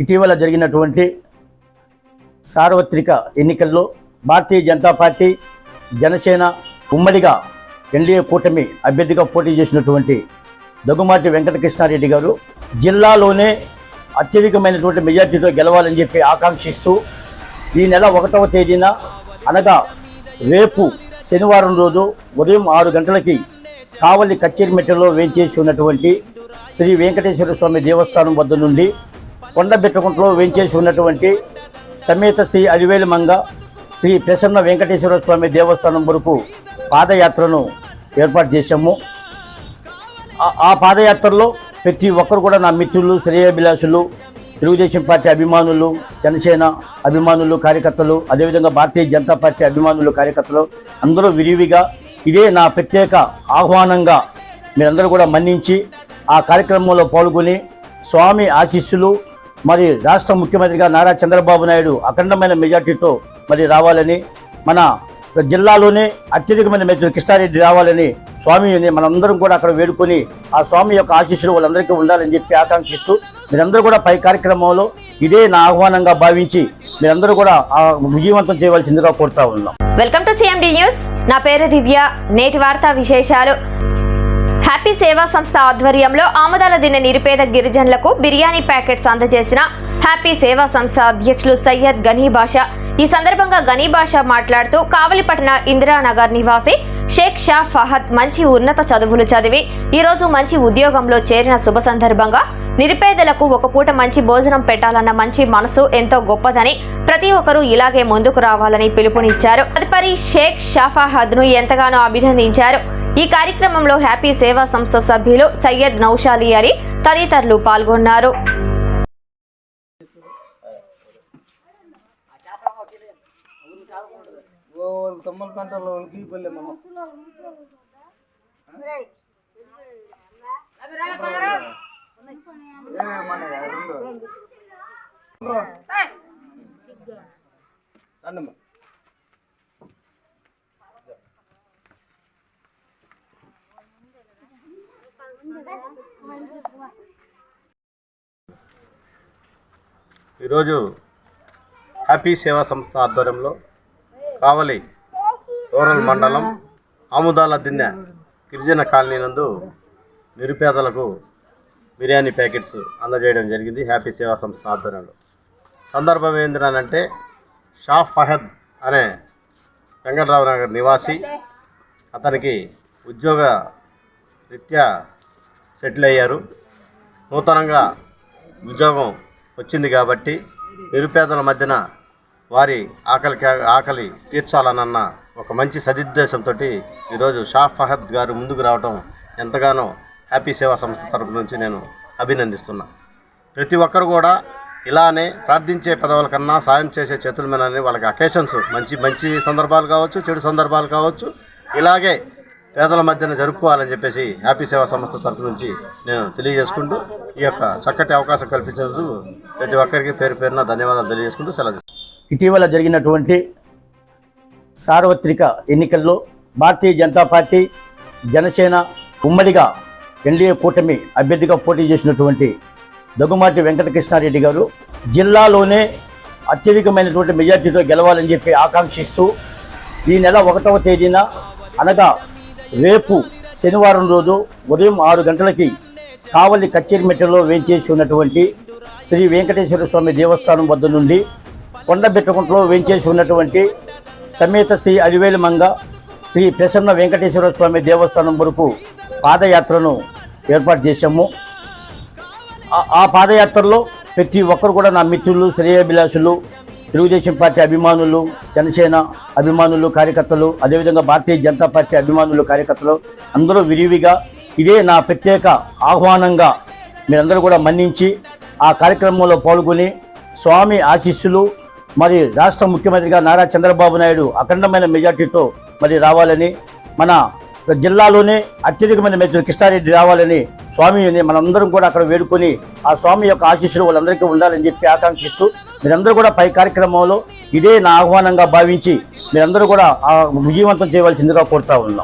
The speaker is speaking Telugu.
ఇటీవల జరిగినటువంటి సార్వత్రిక ఎన్నికల్లో భారతీయ జనతా పార్టీ జనసేన ఉమ్మడిగా ఎన్డీఏ కూటమి అభ్యర్థిగా పోటీ చేసినటువంటి దగ్గుమాటి వెంకటకృష్ణారెడ్డి గారు జిల్లాలోనే అత్యధికమైనటువంటి మెజార్టీతో గెలవాలని చెప్పి ఆకాంక్షిస్తూ ఈ నెల ఒకటవ తేదీన అనగా రేపు శనివారం రోజు ఉదయం ఆరు గంటలకి కావలి కచ్చేరిమెట్టలో వేంచేసి ఉన్నటువంటి శ్రీ వెంకటేశ్వర స్వామి దేవస్థానం వద్ద నుండి కొండబెట్టకుంటలో వేంచేసి ఉన్నటువంటి సమేత శ్రీ అలివేలు మంగ శ్రీ ప్రసన్న వెంకటేశ్వర స్వామి దేవస్థానం వరకు పాదయాత్రను ఏర్పాటు చేశాము. ఆ- పాదయాత్రలో ప్రతి ఒక్కరు కూడా నా మిత్రులు శ్రేయాభిలాషులు తెలుగుదేశం పార్టీ అభిమానులు జనసేన అభిమానులు కార్యకర్తలు అదేవిధంగా భారతీయ జనతా పార్టీ అభిమానులు కార్యకర్తలు అందరూ విరివిగా ఇదే నా ప్రత్యేక ఆహ్వానంగా మీరందరూ కూడా మన్నించి ఆ కార్యక్రమంలో పాల్గొని స్వామి ఆశీస్సులు మరి రాష్ట్ర ముఖ్యమంత్రిగా నారా చంద్రబాబు నాయుడు అఖండమైన మెజార్టీతో మరి రావాలని మన జిల్లాలోనే అత్యధికమైన మెజార్టీ కృష్ణారెడ్డి రావాలని స్వామిని మనందరం కూడా అక్కడ వేడుకొని ఆ స్వామి యొక్క ఆశీస్సులు వాళ్ళందరికీ ఉండాలని చెప్పి ఆకాంక్షిస్తూ మీరందరూ కూడా పై కార్యక్రమంలో ఇదే నా ఆహ్వానంగా భావించి మీరందరూ కూడా ఆ విజయవంతం చేయవలసిందిగా కోరుతా ఉన్నాం. వెల్కమ్ టు సిఎండి న్యూస్ నా పేరు దివ్య. నేటి వార్తా విశేషాలు. హ్యాపీ సేవా సంస్థ ఆధ్వర్యంలో ఆమదాల దిన నిరుపేద గిరిజనులకు బిర్యానీ ప్యాకెట్స్ అందజేసిన హ్యాపీ సేవా సంస్థ అధ్యక్షులు సయ్యద్ గనీ బాషా. ఈ సందర్భంగా గనీ బాషా మాట్లాడుతూ కావలిపట్న ఇందిరానగర్ నివాసి షేక్ షా ఫహద్ మంచి ఉన్నత చదువులు చదివి ఈరోజు మంచి ఉద్యోగంలో చేరిన శుభ సందర్భంగా నిరుపేదలకు ఒక పూట మంచి భోజనం పెట్టాలన్న మంచి మనసు ఎంతో గొప్పదని ప్రతి ఒక్కరూ ఇలాగే ముందుకు రావాలని పిలుపునిచ్చారు. తదుపరి షేక్ షాఫాహద్ను ఎంతగానో అభినందించారు. ఈ కార్యక్రమంలో హ్యాపీ సేవా సంస్థ సభ్యులు సయ్యద్ నౌషాలి అలీ తదితరులు పాల్గొన్నారు. మనం రెండు. ఈరోజు హ్యాపీ సేవా సంస్థ ఆధ్వర్యంలో కావలి రూరల్ మండలం ఆముదాల దిన్నె గిరిజన కాలనీ నందు నిరుపేదలకు బిర్యానీ ప్యాకెట్స్ అందజేయడం జరిగింది హ్యాపీ సేవా సంస్థ ఆధ్వర్యంలో. సందర్భం ఏంటంటే షా ఫహద్ అనే వెంకటరావు నగర్ నివాసి. అతనికి ఉద్యోగ రీత్యా సెటిల్ అయ్యారు. నూతనంగా ఉద్యోగం వచ్చింది కాబట్టి నిరుపేదల మధ్యన వారి ఆకలికి ఆకలి తీర్చాలనన్న ఒక మంచి సదుద్దేశంతో ఈరోజు షా ఫహద్ గారు ముందుకు రావడం ఎంతగానో హ్యాపీ సేవా సంస్థ తరపు నుంచి నేను అభినందిస్తున్నా. ప్రతి ఒక్కరు కూడా ఇలానే ప్రార్థించే పెదవుల కన్నా సాయం చేసే చేతుల మీదనే వాళ్ళకి అకేషన్స్ మంచి మంచి సందర్భాలు కావచ్చు చెడు సందర్భాలు కావచ్చు. ఇలాగే పేదల మధ్యన జరుపుకోవాలని చెప్పేసి హ్యాపీ సేవా సంస్థ తరపు నుంచి నేను తెలియజేసుకుంటూ ఈ యొక్క చక్కటి అవకాశం కల్పించినందుకు ప్రతి ఒక్కరికి పేరు పేరున ధన్యవాదాలు తెలియజేసుకుంటూ సెలవు ఇటీవల జరిగినటువంటి సార్వత్రిక ఎన్నికల్లో భారతీయ జనతా పార్టీ జనసేన ఉమ్మడిగా ఎన్డీఏ కూటమి అభ్యర్థిగా పోటీ చేసినటువంటి దగ్గుమాటి వెంకటకృష్ణారెడ్డి గారు జిల్లాలోనే అత్యధికమైనటువంటి మెజార్టీతో గెలవాలని చెప్పి ఆకాంక్షిస్తూ ఈ నెల ఒకటవ తేదీన అనగా రేపు శనివారం రోజు ఉదయం ఆరు గంటలకి కావలి కచ్చేరిమెట్టలో వేంచేసి ఉన్నటువంటి శ్రీ వెంకటేశ్వర స్వామి దేవస్థానం వద్ద నుండి కొండబెట్టకుంటలో వేంచేసి ఉన్నటువంటి సమేత శ్రీ అలివేలు మంగ శ్రీ ప్రసన్న వెంకటేశ్వర స్వామి దేవస్థానం వరకు పాదయాత్రను ఏర్పాటు చేశాము. ఆ- పాదయాత్రలో ప్రతి ఒక్కరు కూడా నా మిత్రులు శ్రేయాభిలాషులు తెలుగుదేశం పార్టీ అభిమానులు జనసేన అభిమానులు కార్యకర్తలు అదేవిధంగా భారతీయ జనతా పార్టీ అభిమానులు కార్యకర్తలు అందరూ విరివిగా ఇదే నా ప్రత్యేక ఆహ్వానంగా మీరందరూ కూడా మన్నించి ఆ కార్యక్రమంలో పాల్గొని స్వామి ఆశీస్సులు మరి రాష్ట్ర ముఖ్యమంత్రిగా నారా చంద్రబాబు నాయుడు అఖండమైన మెజార్టీతో మరి రావాలని మన జిల్లాలోనే అత్యధికమైన మెజార్టీ కృష్ణారెడ్డి రావాలని స్వామిని మనందరం కూడా అక్కడ వేడుకొని ఆ స్వామి యొక్క ఆశీస్సులు వాళ్ళందరికీ ఉండాలని చెప్పి ఆకాంక్షిస్తూ మీరందరూ కూడా పై కార్యక్రమంలో ఇదే నా ఆహ్వానంగా భావించి మీరందరూ కూడా విజయవంతం చేయవలసిందిగా కోరుతా ఉన్నాం.